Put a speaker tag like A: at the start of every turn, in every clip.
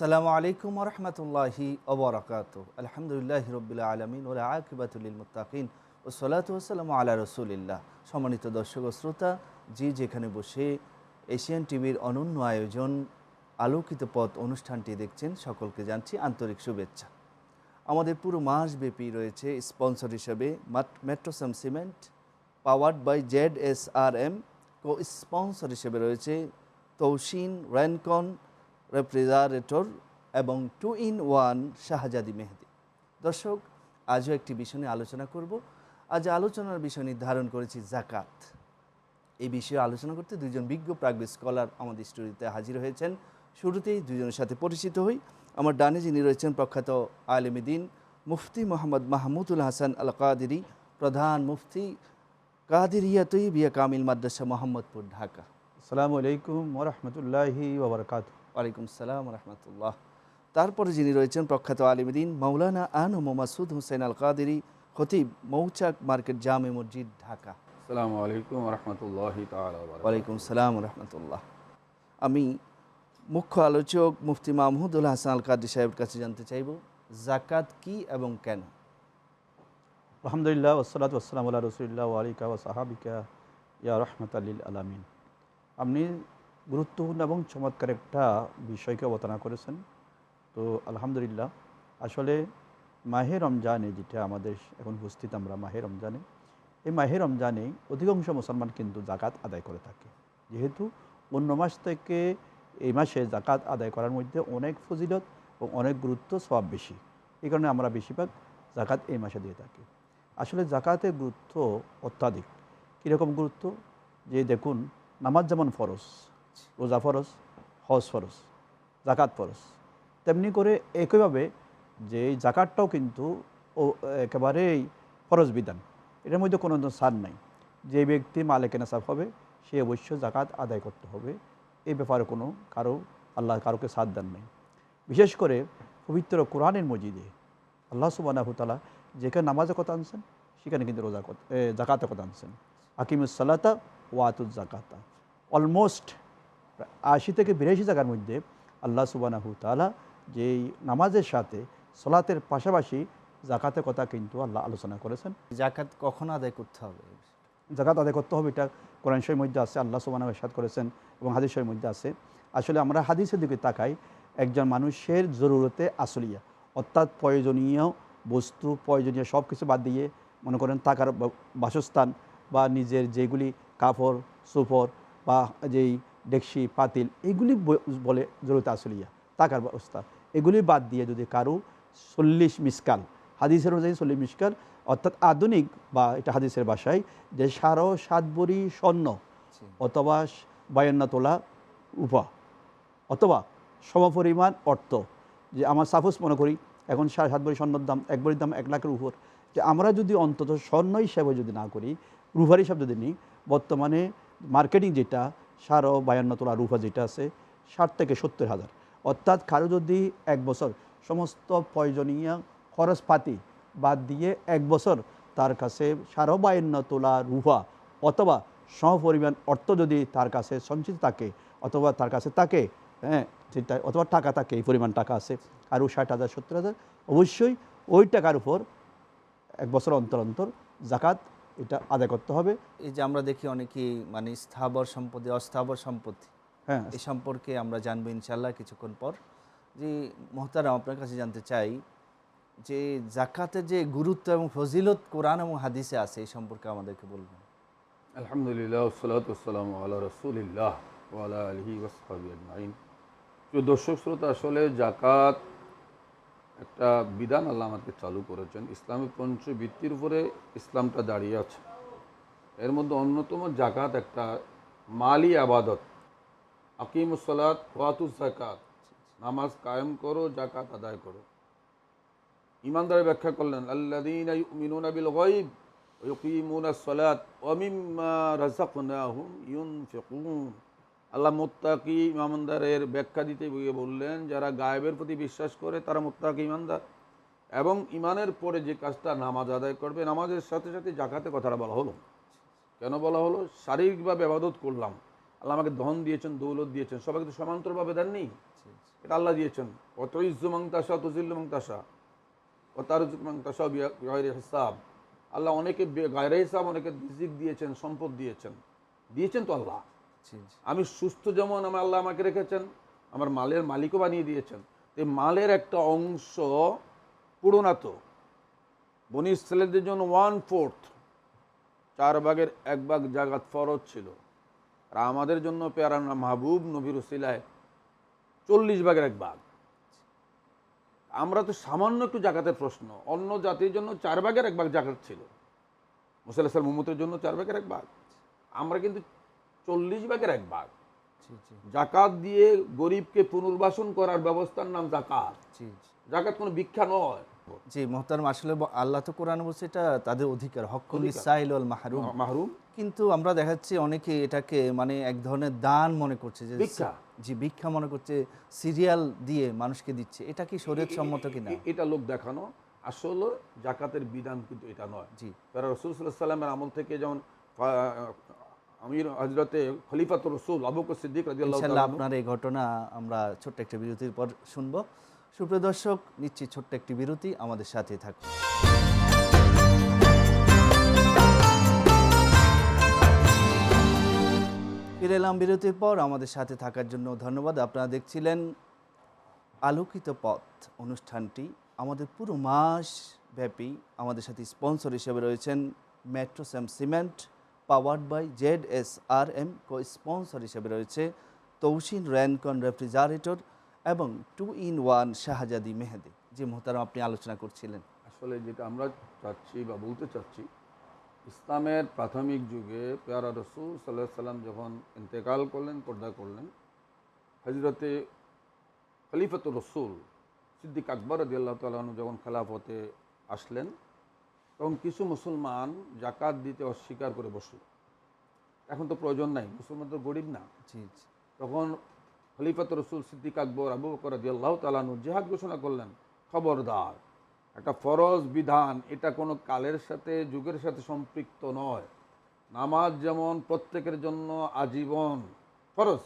A: আসসালামু আলাইকুম রহমতুল্লাহি ওবরাকাত আলহামদুলিল্লাহ রবিল্লা আলমিন ওলা আকিবাতুল মুতাকিন ও সালাতাম আলা রসুলিল্লাহ। সম্মানিত দর্শক ও শ্রোতা যে যেখানে বসে এশিয়ান টিভির অনন্য আয়োজন, আলোকিত পথ অনুষ্ঠানটি দেখছেন সকলকে জানছি আন্তরিক শুভেচ্ছা। আমাদের পুরো মাসব্যাপী রয়েছে স্পন্সর হিসেবে Metrocem cement powered by Z S R M. Co sponsor হিসেবে রয়েছে তৌসিন র্যানকন রেফ্রিজারেটর এবং two in one Shahzadi Mehedi দর্শক, আজও একটি বিষয় নিয়ে আলোচনা করব। আজ আলোচনার বিষয় নির্ধারণ করেছি জাকাত। এই বিষয়ে আলোচনা করতে দুজন বিজ্ঞ প্রাজ্ঞ স্কলার আমাদের স্টুডিওতে হাজির হয়েছেন। শুরুতেই দুজনের সাথে পরিচিত হই। আমার ডানে যিনি রয়েছেন প্রখ্যাত আলেমিদিন মুফতি মোহাম্মদ মাহমুদুল হাসান আল কাদিরি প্রধান মুফতি কাদিরিয়া তৈবিয়া কামিল মাদ্রাসা মোহাম্মদপুর, ঢাকা।
B: আসসালামু আলাইকুম ওরহমতুল্লাহি ওবরকাত
A: ওয়ালাইকুম সালাম রহমতুল্লাহ। তারপরে যিনি রয়েছেন প্রখ্যাত আলিমদিন মৌলানা আন ও মাসুদ হুসেন আল কাদেরি খতিব মৌচাক মার্কেট জামে মসজিদ ঢাকা।
C: আসসালামু আলাইকুম রহমতুল্লাহ
A: ওয়ালাইকুম সালাম রহমতুল্লাহ। আমি মুখ্য আলোচক মুফতি মাহমুদুল হাসান আল কাদি সাহেবের কাছে জানতে চাইব জাকাত কি এবং কেন?
B: আলহামদুলিল্লাহ ওসলাত ওসালাম আল্লাহ রসুল্লাহ আলিকা ও সাহাবিকা ইয়া রহমত আল্লিল আলামিন। আপনি গুরুত্বপূর্ণ এবং চমৎকার একটা বিষয়কে অবতারণা করেছেন। তো আলহামদুলিল্লাহ, আসলে মাহে রমজানে যেটা আমাদের এখন উপস্থিত আমরা মাহে রমজানে, এই মাহে রমজানে অধিকাংশ মুসলমান কিন্তু জাকাত আদায় করে থাকে। যেহেতু অন্য মাস থেকে এই মাসে জাকাত আদায় করার মধ্যে অনেক ফজিলত এবং অনেক গুরুত্ব সব বেশি। এই কারণে আমরা বেশিরভাগ জাকাত এই মাসে দিয়ে থাকি। আসলে জাকাতের গুরুত্ব অত্যাধিক। কীরকম গুরুত্ব? যে দেখুন, নামাজ যেমন ফরজ রোজা ফরজ, হজ ফরজ জাকাত ফরজ। তেমনি করে একইভাবে যে এই জাকাতটাও কিন্তু ও, একেবারেই ফরজ বিধান। এটার মধ্যে কোনো সার নাই। যে ব্যক্তি মালিক নাসাব হবে, সে অবশ্য জাকাত আদায় করতে হবে। এই ব্যাপারে কোনো কারও, আল্লাহ কারোকে সাথ দেন নাই। বিশেষ করে পবিত্র কোরআনের মজিদে আল্লাহ সুবানাহুতালা যেখানে নামাজের কথা আনছেন, সেখানে কিন্তু রোজা জাকাতের কথা আনছেন। আকিমুসালাতা ওয়াতুল জাকাতা অলমোস্ট আশি থেকে বিরাশি জায়গার মধ্যে আল্লাহ সুবানাহু তালা যেই নামাজের সাথে সলাতের পাশাপাশি জাকাতের কথা কিন্তু আল্লাহ আলোচনা করেছেন।
A: জাকাত কখন আদায় করতে হবে?
B: জাকাত আদায় করতে হবে এটা কোরআন শরীর মধ্যে আছে আল্লাহ সুবাহ সাদ করেছেন এবং হাদিস শরীর মধ্যে আছে। আসলে আমরা হাদিসের দিকে তাকাই একজন মানুষের জরুরতে আসলিয়া অর্থাৎ প্রয়োজনীয় বস্তু প্রয়োজনীয় সব কিছু বাদ দিয়ে মনে করেন টাকার বাসস্থান বা নিজের যেগুলি কাপড় সুপর বা যেই ডেকসি পাতিল এগুলি বলে জরুরত আসলিয়া টাকার ব্যবস্থা এগুলি বাদ দিয়ে যদি কারও চল্লিশ মিসকাল হাদিসের অনুযায়ী চল্লিশ মিসকাল অর্থাৎ আধুনিক বা এটা হাদিসের ভাষায় যে সারো সাত বড়ি স্বর্ণ অথবা বায়ান্ন তোলা উপা অথবা সমপরিমাণ অর্থ। যে আমার সাপোজ মনে করি এখন সাড়ে সাত বড়ি স্বর্ণের দাম এক বড়ির দাম এক লাখের উপর যে আমরা যদি অন্তত স্বর্ণ হিসাবে যদি না করি রুফার হিসাব যদি নিই বর্তমানে মার্কেটিং যেটা সাড়ে বায়ান্ন তোলা রুফা যেটা আছে, ষাট থেকে সত্তর হাজার। অর্থাৎ কারও যদি এক বছর। সমস্ত প্রয়োজনীয় খরচপাতি বাদ দিয়ে এক বছর তার কাছে সাড়ে বায়ান্ন তোলা রুফা অথবা সমপরিমাণ অর্থ যদি তার কাছে সঞ্চিত থাকে অথবা তার কাছে থাকে হ্যাঁ অথবা টাকা থাকে, এই পরিমাণ টাকা আছে আরও ষাট হাজার, সত্তর হাজার, অবশ্যই ওই টাকার উপর এক বছর অন্তর অন্তর জাকাত এটা আদায় করতে হবে।
A: এই যে আমরা দেখি অনেকেই মানে স্থাবর সম্পত্তি অস্থাবর সম্পত্তি।
B: হ্যাঁ।
A: এ সম্পর্কে আমরা জানব ইনশাল্লাহ কিছুক্ষণ পর। যে মহতারাম আপনার কাছে জানতে চাই যে জাকাতের যে গুরুত্ব এবং ফজিলত কোরআন এবং হাদিসে আছে এই সম্পর্কে আমাদেরকে বলবেন।
C: আলহামদুলিল্লাহ সালাত আসসালাম আল্লাহ রসুলিল্লাহ ওয়ালা আলহি ওসহাবি আজমাইন। দর্শক শ্রোতা আসলে জাকাত একটা বিধান আল্লাহ আমাদেরকে চালু করেছেন ইসলামী পঞ্চবৃত্তির উপরে ইসলামটা দাঁড়িয়ে আছে। এর মধ্যে অন্যতম জাকাত একটা মালি আবাদত। আকিমুসলাত খোয়াতুস জাকাত নামাজ কায়েম করো, জাকাত আদায় করো। ইমানদারে ব্যাখ্যা করলেন আল্লাদিন মিনুনাবিল গইব ইউকিমুনা সলাত অমিম্মা রাজাকুনাহুম ইউনফিকুন। আল্লাহ মোত্তাকি ইমানদারের ব্যাখ্যা দিতে গিয়ে বললেন, যারা গায়েবের প্রতি বিশ্বাস করে তারা মোত্তাকি ইমানদার। এবং ইমানের পরে যে কাজটা নামাজ আদায় করবে, নামাজের সাথে সাথে জাকাতে কথাটা বলা হলো। কেন বলা হলো? শারীরিকভাবে আবাদত করলাম। আল্লাহ আমাকে ধন দিয়েছেন, দৌলত দিয়েছেন, সবাইকে তো সমান্তরভাবে দেননি। এটা আল্লাহ দিয়েছেন। অত ইজ্জু মাংতাসা তজিল্লু মাংতাসা ও তার মাংতাসা গায়ের হিসাব। আল্লাহ অনেকে গায়ের হিসাব, অনেকে রিজিক দিয়েছেন, সম্পদ দিয়েছেন। দিয়েছেন তো আল্লাহ। আমি সুস্থ যেমন আমার আল্লাহ আমাকে রেখেছেন, আমার মালের মালিকও বানিয়ে দিয়েছেন, এই মালের একটা অংশ পুরোনাত। বনি ছেলেদের জন্য ওয়ান ফোর্থ চার ভাগের এক ভাগ জাগাত ফরজ ছিল। আর আমাদের জন্য পেয়ারা মাহবুব নবীর উসিলায় চল্লিশ ভাগের এক ভাগ। আমরা তো সামান্য একটু জাকাতের প্রশ্ন, অন্য জাতির জন্য চার ভাগের এক ভাগ জাকাত ছিল। মুসাল্লাহ মোহাম্মতের জন্য চার ভাগের এক ভাগ। আমরা কিন্তু চল্লিশ ভাগের এক ভাগ। জাকাত দিয়ে গরিবকে পুনর্বাসন করার ব্যবস্থার নাম জাকাত। জাকাত কোনো ভিক্ষা নয়।
A: জি মোহতারম আসলে আল্লাহ তো কোরআন বলছে এটা তাদের অধিকার হকুল। সাইল মাহরুম।
C: মাহরুম।
A: কিন্তু আমরা দেখাচ্ছি অনেকে এটাকে মানে এক ধরনের দান মনে করছে যে
C: ভিক্ষা।
A: জি ভিক্ষা মনে করছে সিরিয়াল দিয়ে মানুষকে দিচ্ছে। এটা কি শরীয়ত সম্মত কিনা?
C: এটা লোক দেখানো। আসলে জাকাতের বিধান কিন্তু এটা নয়।
A: জি।
C: তারা রসুল সাল্লাহ সাল্লামের আমল থেকে যেমন আমির হজরতে খলিফাত রসুল আবু সিদ্দিক
A: ইনশাল্লাহ আপনার এই ঘটনা আমরা ছোট্ট একটি বিরতির পর শুনব। সুপ্রিয় দর্শক নিচ্ছি ছোট্ট একটি বিরতি আমাদের সাথে থাকুন। ফিরে এলাম বিরতির পর আমাদের সাথে থাকার জন্য ধন্যবাদ। আপনারা দেখছিলেন আলোকিত পথ অনুষ্ঠানটি। আমাদের পুরো মাস ব্যাপী আমাদের সাথে স্পন্সর হিসেবে রয়েছেন Metrocem cement powered by Z S R M co sponsor হিসেবে রয়েছে তৌসিন র্যানকন রেফ্রিজারেটর এবং two in one Shahzadi Mehedi. যে মোহতারাম, আপনি আলোচনা করছিলেন।
C: আসলে যেটা আমরা চাচ্ছি বা বলতে চাচ্ছি, ইসলামের প্রাথমিক যুগে পেয়ারা রসুল সাল্লাহ সাল্লাম যখন ইন্তেকাল করলেন, পর্দা করলেন হজরতে খলিফাতুর রসুল সিদ্দিক আকবর রদি আল্লাহ তালু যখন খেলাফতে আসলেন তখন কিছু মুসলমান জাকাত দিতে অস্বীকার করে বসল এখন তো প্রয়োজন নাই মুসলমান তো গরিব না। তখন খলিফাত রসুল সিদ্দিক আকবর আবু বকর রদি আল্লাহ তালানু জেহাদ ঘোষণা করলেন খবরদার একটা ফরজ বিধান এটা কোনো কালের সাথে যুগের সাথে সম্পৃক্ত নয়। নামাজ যেমন প্রত্যেকের জন্য আজীবন ফরজ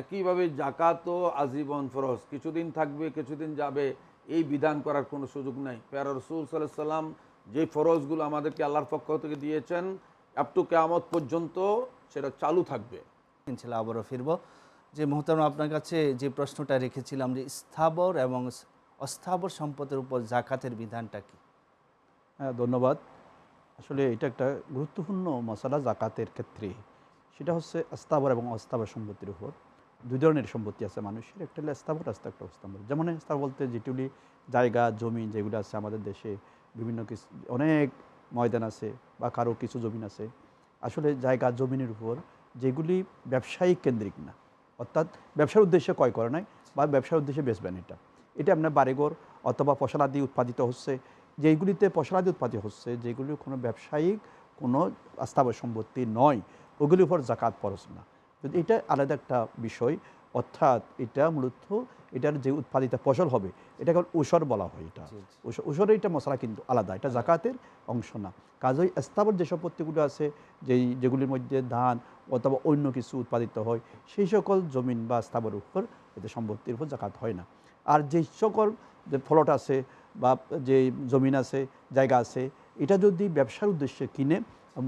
C: একইভাবে জাকাতও আজীবন ফরজ। কিছুদিন থাকবে কিছুদিন যাবে এই বিধান করার কোনো সুযোগ নাই। পেয়ারা রসুল সাল্লাহ সাল্লাম যে ফরজগুলো আমাদেরকে আল্লাহর পক্ষ থেকে দিয়েছেন আপ টু কেয়ামত পর্যন্ত সেটা চালু থাকবে।
A: ইনশাল্লাহ আবারও ফিরব। যে মোহতারাম আপনার কাছে যে প্রশ্নটা রেখেছিলাম যে স্থাবর এবং অস্থাবর সম্পদের উপর জাকাতের বিধানটা কি?
B: হ্যাঁ ধন্যবাদ। আসলে এটা একটা গুরুত্বপূর্ণ মশালা জাকাতের ক্ষেত্রে। সেটা হচ্ছে স্থাবর এবং অস্থাবর সম্পত্তির উপর। দুই ধরনের সম্পত্তি আছে মানুষের। একটা হলো স্থাবর রাস্তা একটা অস্থাবর। যেমন স্থাবর বলতে যেগুলি জায়গা জমি যেগুলো আছে আমাদের দেশে বিভিন্ন কিছু, অনেক ময়দান আছে বা কারও কিছু জমিন আছে। আসলে জায়গা জমিনের উপর যেগুলি ব্যবসায়িক কেন্দ্রিক না, অর্থাৎ ব্যবসার উদ্দেশ্যে ক্রয় করে নাই বা ব্যবসার উদ্দেশ্যে বেচবেন এটা। এটা আপনার বাড়িঘর অথবা ফসলাদি উৎপাদিত হচ্ছে, যেইগুলিতে ফসলাদি উৎপাদিত হচ্ছে যেগুলি কোনো ব্যবসায়িক কোনো আস্থাবর সম্পত্তি নয়, ওগুলির উপর জাকাত পরশ না। এটা আলাদা একটা বিষয় অর্থাৎ এটা মূলত এটার যে উৎপাদিত ফসল হবে এটাকে উসর বলা হয় এটা। উসরের এটা মশলা কিন্তু আলাদা এটা জাকাতের অংশ না। কাজেই স্থাবর যে সম্পত্তিগুলো আছে যেই যেগুলির মধ্যে ধান অথবা অন্য কিছু উৎপাদিত হয় সেই সকল জমিন বা স্থাবরের উপর এতে সম্পত্তির উপর জাকাত হয় না। আর যে সকল যে ফলট আছে বা যে জমিন আছে জায়গা আছে এটা যদি ব্যবসার উদ্দেশ্যে কিনে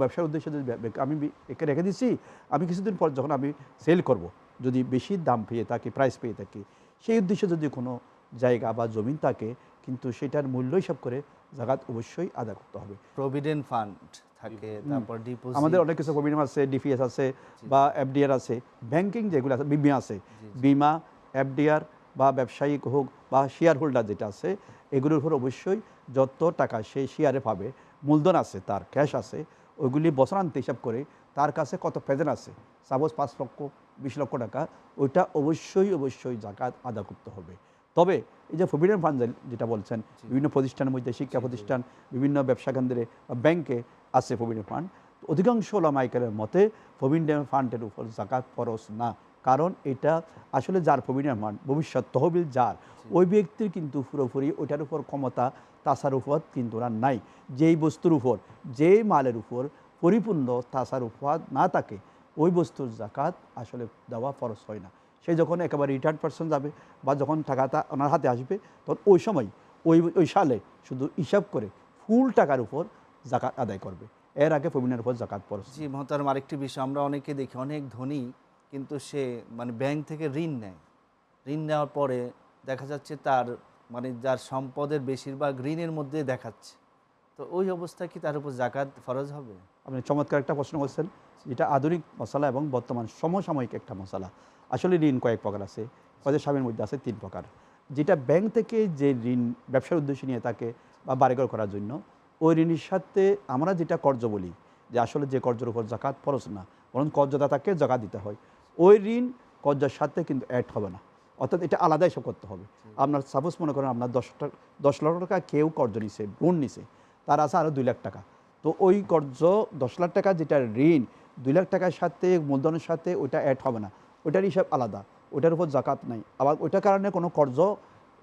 B: ব্যবসার উদ্দেশ্যে যদি আমি একে রেখে দিচ্ছি আমি কিছুদিন পর যখন আমি সেল করব যদি বেশি দাম পেয়ে থাকি প্রাইস পেয়ে থাকি সেই উদ্দেশ্যে যদি কোনো জায়গা বা জমিন থাকে কিন্তু সেটার মূল্য হিসাব করে জাকাত অবশ্যই আদা করতে হবে।
A: প্রভিডেন্ট ফান্ড থাকে তারপর ডিপোজিট
B: আমাদের অনেক কিছু প্রভিডেন্ট আছে ডিপিএস আছে বা এফডিআর আছে ব্যাংকিং যেগুলো আছে বিমা আছে বিমা এফডিআর বা ব্যবসায়িক হোক বা শেয়ার হোল্ডার যেটা আছে এগুলোর উপর অবশ্যই যত টাকা সে শেয়ারে পাবে মূলধন আছে তার ক্যাশ আছে ওইগুলি বছরান্তে হিসাব করে তার কাছে কত প্রেজেন্ট আছে। সাপোজ পাঁচ লক্ষ বিশ লক্ষ টাকা ওইটা অবশ্যই অবশ্যই জাকাত আদা করতে হবে। তবে এই যে প্রভিডেন্ট ফান্ড যেটা বলছেন বিভিন্ন প্রতিষ্ঠানের মধ্যে শিক্ষা প্রতিষ্ঠান বিভিন্ন ব্যবসা কেন্দ্রে বা ব্যাংকে আছে প্রভিডেন্ট ফান্ড অধিকাংশ ওলামাইকারের মতে প্রভিডেন্ট ফান্ডের উপর জাকাত ফরজ না। কারণ এটা আসলে যার প্রভিডেন্ট ফান্ড ভবিষ্যৎ তহবিল যার। ওই ব্যক্তির কিন্তু পুরোপুরি ওইটার উপর ক্ষমতা তাসারুফত কিন্তু ওনার নাই। যেই বস্তুর উপর যেই মালের উপর পরিপূর্ণ তাসারুফত না থাকে ওই বস্তুর জাকাত আসলে দেওয়া ফরজ হয় না। সে যখন একেবারে রিটায়ার্ড পার্সন যাবে বা যখন টাকাটা ওনার হাতে আসবে, তখন ওই সময় ওই ওই সালে শুধু হিসাব করে ফুল টাকার উপর জাকাত আদায় করবে। এর আগে প্রবীণের উপর জাকাত পড়ছে
A: জি মহতারম, আরেকটি বিষয় আমরা অনেকে দেখি, অনেক ধনী কিন্তু সে মানে ব্যাংক থেকে ঋণ নেয়। ঋণ নেওয়ার পরে দেখা যাচ্ছে তার মানে যার সম্পদের বেশিরভাগ ঋণের মধ্যে দেখাচ্ছে। তো ওই অবস্থায় কি তার উপর জাকাত ফরজ হবে?
B: আপনি চমৎকার একটা প্রশ্ন করছেন। যেটা আধুনিক মশলা এবং বর্তমান সমসাময়িক একটা মশলা। আসলে ঋণ কয়েক প্রকার আছে। কয়েক স্বামীর মধ্যে আছে তিন প্রকার। যেটা ব্যাংক থেকে যে ঋণ ব্যবসার উদ্দেশ্যে নিয়ে থাকে বা বাড়িঘর করার জন্য ওই ঋণের সাথে আমরা যেটা কর্জ বলি যে আসলে যে কর্জের উপর জাকাত ফরজ না বরং কর্জদাতাকে জাকাত দিতে হয়। ওই ঋণ কর্জের সাথে কিন্তু অ্যাড হবে না। অর্থাৎ এটা আলাদা হিসাব করতে হবে আপনার সাপোজ মনে করেন আপনার দশ টাকা দশ লক্ষ টাকা কেউ কর্জ নিছে লোন নিছে। তার আছে আরও দুই লাখ টাকা। তো ওই কর্জ দশ লাখ টাকা যেটা ঋণ, দুই লাখ টাকার সাথে, মূলধনের সাথে ওইটা অ্যাড হবে না। ওইটার হিসাব আলাদা। ওইটার উপর জাকাত নাই। আবার ওইটার কারণে কোনো কর্জ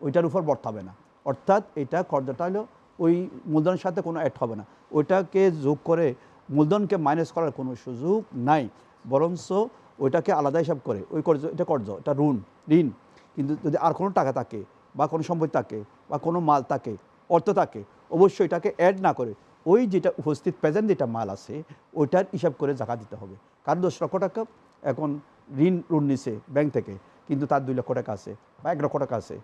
B: ওইটার উপর বর্তাবে না। অর্থাৎ এটা কর্জটা হলো ওই মূলধনের সাথে কোনো অ্যাড হবে না। ওইটাকে যোগ করে মূলধনকে মাইনাস করার কোনো সুযোগ নাই। বরঞ্চ ওইটাকে আলাদা হিসাব করে। ওই কর্জ, এটা কর্জ, এটা ঋণ ঋণ। কিন্তু যদি আর কোনো টাকা থাকে বা কোনো সম্পত্তি থাকে বা কোনো মাল থাকে, অর্থ থাকে অবশ্যই এটাকে অ্যাড না করে ওই যেটা উপস্থিত প্রেজেন্ট যেটা মাল আছে ওইটার হিসাব করে জায়গা দিতে হবে। কারণ দশ লক্ষ টাকা এখন ঋণ ঋণ নিছে ব্যাংক থেকে কিন্তু তার দুই লক্ষ টাকা আছে বা এক লক্ষ টাকা আছে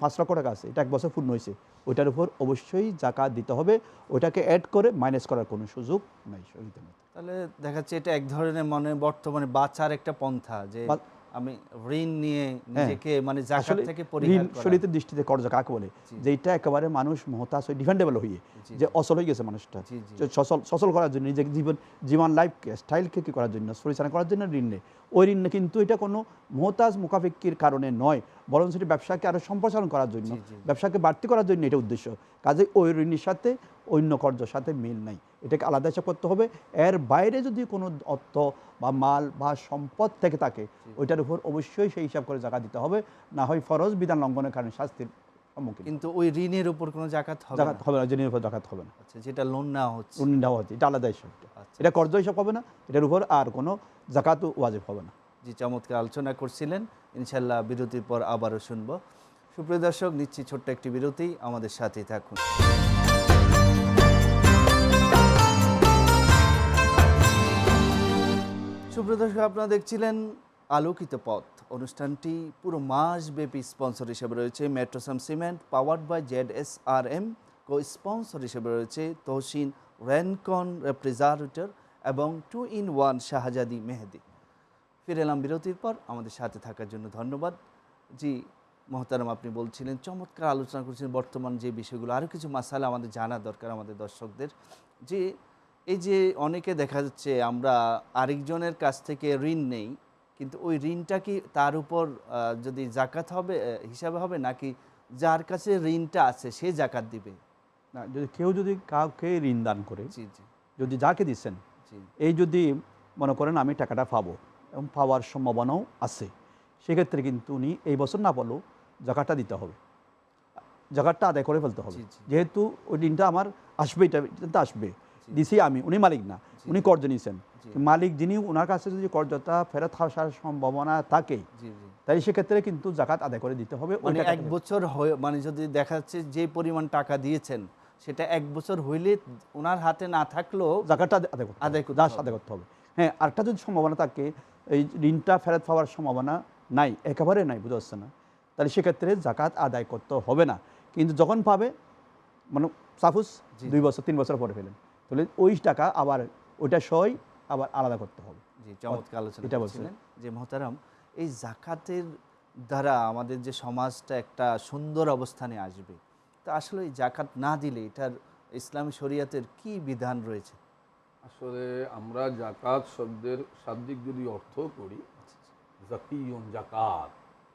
B: পাঁচ লক্ষ টাকা আছে এটা এক বছর পূর্ণ হয়েছে। ওইটার উপর অবশ্যই জাকাত দিতে হবে ওইটাকে অ্যাড করে মাইনাস করার কোনো সুযোগ নাই মতো
A: তাহলে দেখা যাচ্ছে এটা এক ধরনের মানে বর্তমানে বাঁচার একটা পন্থা যে আমি ঋণ নিয়ে নিজেকে মানে জাকাত থেকে পরিহার করা।
B: শরীরের দৃষ্টিতে কর্জ কাকে বলে যেটা একেবারে মানুষ মহতাজ হয়ে ডিফেন্ডেবল হয়ে যে অচল হয়ে গেছে মানুষটা। সচল সচল করার জন্য নিজেকে জীবন জীবন লাইফকে স্টাইলকে কি করার জন্য পরিচালনা করার জন্য ঋণ নেই ওই ঋণ কিন্তু এটা কোনো মহতাজ মুখাফিকির কারণে নয় বরং সেটি ব্যবসাকে আরও সম্প্রসারণ করার জন্য। ব্যবসাকে বাড়তি করার জন্য এটা উদ্দেশ্য। কাজে ওই ঋণের সাথে অন্য কর্জের সাথে মিল নাই। এটাকে আলাদা হিসাব করতে হবে। এর বাইরে যদি কোনো অর্থ বা মাল বা সম্পদ থেকে থাকে ওইটার উপর অবশ্যই সেই হিসাব করে জায়গা দিতে হবে। না হয় ফরজ বিধান লঙ্ঘনের কারণে শাস্তির সম্মুখীন।
A: কিন্তু ওই ঋণের উপর কোনো জাকাত হবে
B: জাকাত হবে না জেনের উপর জাকাত হবে না।
A: আচ্ছা যেটা লোন নেওয়া হচ্ছে।
B: ঋণ দেওয়া হচ্ছে এটা আলাদা হিসাব।
A: আচ্ছা।
B: এটা কর্জ হিসাব হবে না এটার উপর আর কোনো জাকাতও ওয়াজিব হবে না।
A: জি চমৎকার আলোচনা করছিলেন। ইনশাল্লাহ বিরতির পর আবারও শুনব। সুপ্রিয় দর্শক নিচ্ছি ছোট্ট একটি বিরতি। আমাদের সাথেই থাকুন। সুপ্রিয় দর্শক, আপনারা দেখছিলেন আলোকিত পথ। অনুষ্ঠানটি পুরো মাসব্যাপী স্পন্সর হিসেবে রয়েছে Metrocem cement powered by Z S R M co sponsor হিসেবে রয়েছে তহসিন র্যানকন রেফ্রিজারেটর এবং two in one Shahzadi Mehedi. ফিরে এলাম বিরতির পর, আমাদের সাথে থাকার জন্য ধন্যবাদ। জি, মহতারাম, আপনি বলছিলেন, চমৎকার আলোচনা করছেন, বর্তমান যে বিষয়গুলো আরও কিছু মাসালা আমাদের জানা দরকার আমাদের দর্শকদের। যে এই যে অনেকে দেখা যাচ্ছে আমরা আরেকজনের কাছ থেকে ঋণ নেই কিন্তু ওই ঋণটা কি তার উপর যদি জাকাত হবে হিসাবে হবে নাকি যার কাছে ঋণটা আছে সে জাকাত দিবে?
B: না যদি কেউ যদি কাউকে ঋণ দান করে
A: জি জি।
B: যদি যাকে দিচ্ছেন
A: জি।
B: এই যদি মনে করেন আমি টাকাটা পাবো এবং পাওয়ার সম্ভাবনাও আছে সেক্ষেত্রে কিন্তু উনি এই বছর না পারলেও জাকাতটা দিতে হবে। জাকাতটা আদায় করে ফেলতে হবে। যেহেতু ওই ঋণটা আমার আসবে এটা আসবে। দিছি আমি উনি মালিক না উনি কর্জ নিয়েছেন মালিক যিনি ওনার কাছে যদি কর্জটা ফেরত আসার সম্ভাবনা থাকে তাই সেক্ষেত্রে কিন্তু জাকাত আদায় করে দিতে হবে
A: মানে এক বছর হয়ে মানে যদি দেখা যাচ্ছে যে পরিমাণ টাকা দিয়েছেন সেটা এক বছর হইলে ওনার হাতে না থাকলেও
B: জাকাতটা আদায়- করতে।
A: আদায়
B: দাস আদায় করতে হবে। হ্যাঁ আরেকটা যদি সম্ভাবনা থাকে এই ঋণটা ফেরত পাওয়ার সম্ভাবনা নাই একেবারে নাই বুঝতে পারছে না? তাহলে সেক্ষেত্রে জাকাত আদায় করতে হবে না। কিন্তু যখন পাবে মানে সাপোজ দুই বছর তিন বছর পরে ফেলেন। তাহলে ওই টাকা আবার ওইটা সই আবার আলাদা করতে হবে।
A: জি চমৎকার আলোচনা
B: এটা বলছেন।
A: করছিলেন যে মহতারাম এই জাকাতের দ্বারা আমাদের যে সমাজটা একটা সুন্দর অবস্থানে আসবে তা আসলে এই জাকাত না দিলে এটার ইসলামী শরিয়াতের কি বিধান রয়েছে?
C: আসলে আমরা জাকাত শব্দের শাব্দিক যদি অর্থ করি জাকিয়ন জাকাত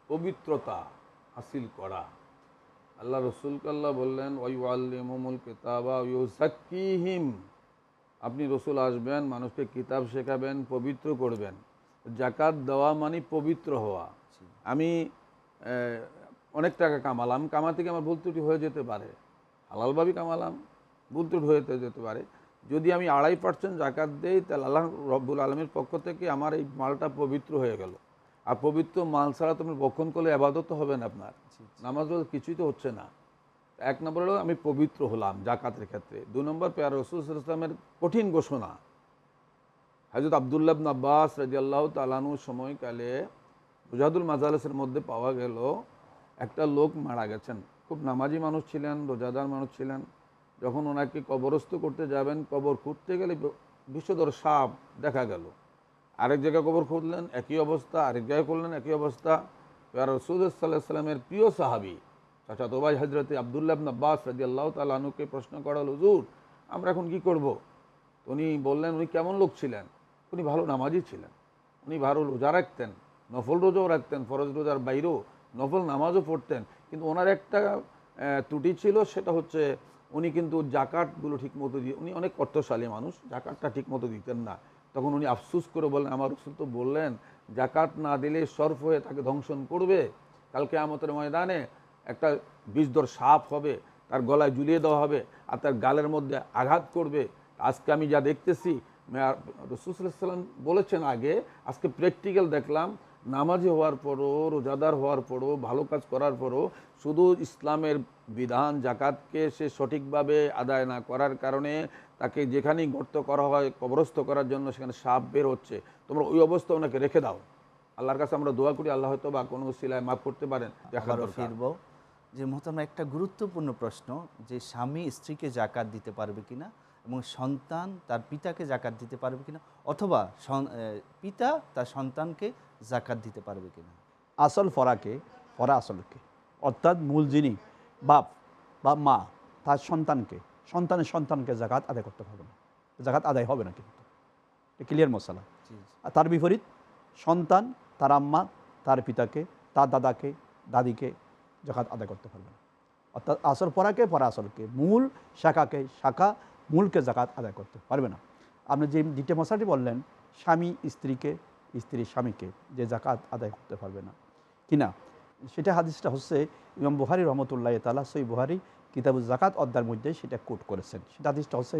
C: পবিত্রতা হাসিল করা আল্লাহ রসুল কাল্লা বললেন ওয়াইউআল্লিমুল কিতাবা ইউজাক্কিহিম আপনি রসুল আসবেন, মানুষকে কিতাব শেখাবেন, পবিত্র করবেন। জাকাত দেওয়া মানে পবিত্র হওয়া। আমি অনেক টাকা কামালাম কামা থেকে আমার ভুল ত্রুটি হয়ে যেতে পারে। হালালভাবেই কামালাম, ভুল ত্রুটি হয়ে যেতে পারে। যদি আমি আড়াই পার্সেন্ট জাকাত দেই, তাহলে আল্লাহ রব্বুল আলমীর পক্ষ থেকে আমার এই মালটা পবিত্র হয়ে গেল। আর পবিত্র মাল ছাড়া তুমি বক্ষণ করলে আবাদত তো হবে না আপনার। নামাজ কিছুই তো হচ্ছে না। এক নম্বর হলো আমি পবিত্র হলাম জাকাতের ক্ষেত্রে। দু নম্বর পেয়ার রসুল ইসলামের কঠিন ঘোষণা। হজরত আবদুল্লাহ আব্বাস রাজি আল্লাহ তালানুর সময়কালে রোজাদুল মাজালেসের মধ্যে পাওয়া গেল একটা লোক মারা গেছেন। খুব নামাজি মানুষ ছিলেন রোজাদার মানুষ ছিলেন। যখন ওনাকে কবরস্থ করতে যাবেন কবর খুঁড়তে গেলে ব- বিষধর সাপ দেখা গেল। আরেক জায়গায় কবর খুঁজলেন, একই অবস্থা, আরেক জায়গায় করলেন একই অবস্থা। এবার রসুল সাল্লাহ সাল্লামের প্রিয় সাহাবি, চাচা তোবাই হজরত আবদুল্লাহ আব্বাস রাজি আল্লাহ তালানুকে প্রশ্ন করা হুজুর, আমরা এখন কি করব? উনি বললেন, উনি কেমন লোক ছিলেন? উনি ভালো নামাজি ছিলেন। উনি ভালো রোজা রাখতেন, নফল রোজাও রাখতেন, ফরজ রোজার বাইরেও নফল নামাজও পড়তেন। কিন্তু ওনার একটা ত্রুটি ছিল, সেটা হচ্ছে উনি কিন্তু জাকাতগুলো ঠিক মতো দিয়ে উনি অনেক অর্থশালী মানুষ, জাকাতটা ঠিক মতো দিতেন না। তখন উনি আফসুস করে বললেন, আমার রসুল তো বললেন জাকাত না দিলে সর্ফ হয়ে তাকে ধ্বংসন করবে। কালকে আমাদের ময়দানে একটা বিষধর সাপ হবে, তার গলায় ঝুলিয়ে দেওয়া হবে আর তার গালের মধ্যে আঘাত করবে। আজকে আমি যা দেখতেছি রসুলাম বলেছেন আগে, আজকে প্র্যাকটিক্যাল দেখলাম, নামাজি হওয়ার পরও, রোজাদার হওয়ার পরও, ভালো কাজ করার পরও শুধু ইসলামের বিধান জাকাতকে সে সঠিকভাবে আদায় না করার কারণে তাকে যেখানেই গর্ত করা হয় কবরস্থ করার জন্য সেখানে সাপ বের হচ্ছে। তোমরা ওই অবস্থা ওনাকে রেখে দাও। আল্লাহর কাছে আমরা দোয়া করি আল্লাহ হয়তো বা কোনো সিলায় মাফ করতে পারেন দেখা
A: আবারও
C: দরকার।
A: ফিরব যে মোহতারাম একটা গুরুত্বপূর্ণ প্রশ্ন যে স্বামী স্ত্রীকে জাকাত দিতে পারবে কিনা এবং সন্তান তার পিতাকে জাকাত দিতে পারবে কিনা অথবা সন- পিতা তার সন্তানকে জাকাত দিতে পারবে কিনা?
B: আসল ফরাকে ফরা আসলকে অর্থাৎ মূল যিনি বাপ বা মা তার সন্তানকে সন্তানের সন্তানকে জাকাত আদায় করতে পারবে না। জাকাত আদায় হবে না কিন্তু। ক্লিয়ার মশালা। আর তার বিপরীত সন্তান তার আম্মা তার পিতাকে তার দাদাকে দাদিকে জাকাত আদায় করতে পারবে না। অর্থাৎ আসল পরাকে পরা আসলকে মূল শাখাকে শাখা মূলকে জাকাত আদায় করতে পারবে না। আপনি যে দ্বিতীয় মশাটি বললেন স্বামী স্ত্রীকে স্ত্রী স্বামীকে যে জাকাত আদায় করতে পারবে না। কিনা? সেটা হাদিসটা হচ্ছে ইমাম বুহারি রহমতুল্লাহ তালা সই বুহারি কিতাবুল জাকাত অধ্যায়ের মধ্যে সেটা কোট করেছেন। সেটা হাদিসটা হচ্ছে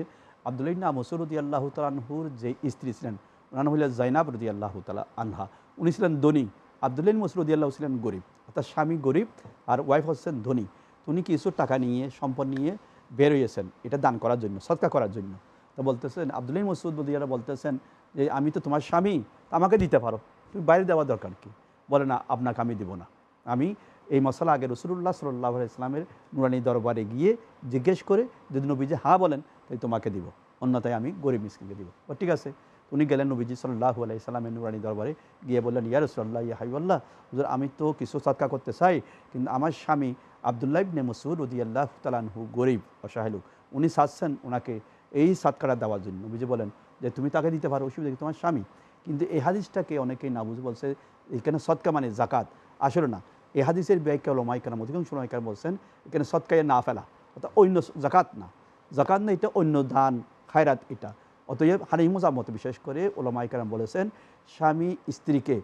B: আবদুল্লাহ মসুরুদ্দি আল্লাহ তালাহুর যে স্ত্রী ছিলেন, ওনার হলেন জাইনাব রদি আল্লাহ তালা আনহা। উনি ছিলেন ধনী, আবদুল্লাহ মসরুদ্দি আল্লাহ ছিলেন গরিব, অর্থাৎ স্বামী গরিব আর ওয়াইফ হচ্ছেন ধনী। উনি কিছু টাকা নিয়ে, সম্পদ নিয়ে বের হয়েছেন এটা দান করার জন্য সৎকা করার জন্য। তো বলতেছেন, আবদুল্লাহ মসুদ বদিয়ারা বলতেছেন যে, আমি তো তোমার স্বামী আমাকে দিতে পারো, তুমি বাইরে দেওয়া দরকার কি? বলে, না, আপনাকে আমি দেবো না। আমি এই মশলা আগে রসুল্লাহ সাল্লাহ ইসলামের নুরানি দরবারে গিয়ে জিজ্ঞেস করে, যদি নবীজি হ্যাঁ বলেন, তাই তোমাকে দিব। অন্যথায় আমি গরিব মিসকিনকে দিব। ও ঠিক আছে। উনি গেলেন নবীজি সাল্লাহ আলাই সাল্লামের নুরানি দরবারে, গিয়ে বললেন, ইয়া রসুল্লাহ ইয়া হাইবাল্লাহ হুজুর, আমি তো কিছু সৎকা করতে চাই, কিন্তু আমার স্বামী আবদুল্লাহ ইবনে মসুদ উদি আল্লাহ তালানহু গরিব অসহায়লুক উনি চাচ্ছেন ওনাকে এই সৎকারা দেওয়ার জন্য। নবীজি বলেন যে, তুমি তাকে দিতে পারো, অসুবিধা? তোমার স্বামী। কিন্তু এই হাদিসটাকে অনেকেই না বুঝে বলছে, এখানে সৎকা মানে জাকাত। আসলে না এই হাদিসের ব্যাখ্যা হলো মাইকার অধিকাংশ মাইকার বলছেন, এখানে সৎকায় না ফেলা, অর্থাৎ অন্য জাকাত না। জাকাত না, এটা অন্য দান, খায়রাত এটা। অতএব হানিম মত বিশেষ করে ওলামাইকারাম বলেছেন, স্বামী স্ত্রীকে,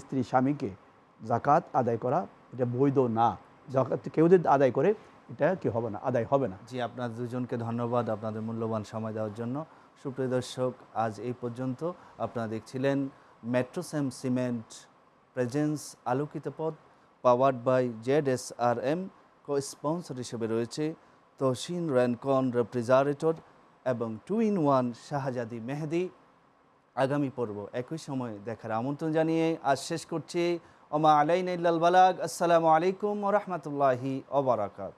B: স্ত্রী স্বামীকে জাকাত আদায় করা এটা বৈধ না। জাকাত কেউ যদি আদায় করে, এটা কি হবে না, আদায় হবে না।
A: জি, আপনার দুজনকে ধন্যবাদ আপনাদের মূল্যবান সময় দেওয়ার জন্য। সুপ্রিয় দর্শক, আজ এই পর্যন্ত আপনারা দেখছিলেন মেট্রোসেম সিমেন্ট প্রেজেন্স আলোকিত পথ। Powered by Z S R M co sponsor হিসেবে রয়েছে তহসিন র্যানকন রেফ্রিজারেটর এবং two in one Shahzadi Mehedi আগামী পর্ব একই সময় দেখার আমন্ত্রণ জানিয়ে আজ শেষ করছি। ওমা আলাইন ইল্লাল বালাগ। আসসালামু আলাইকুম ও রহমতুল্লাহি ওবরাকাত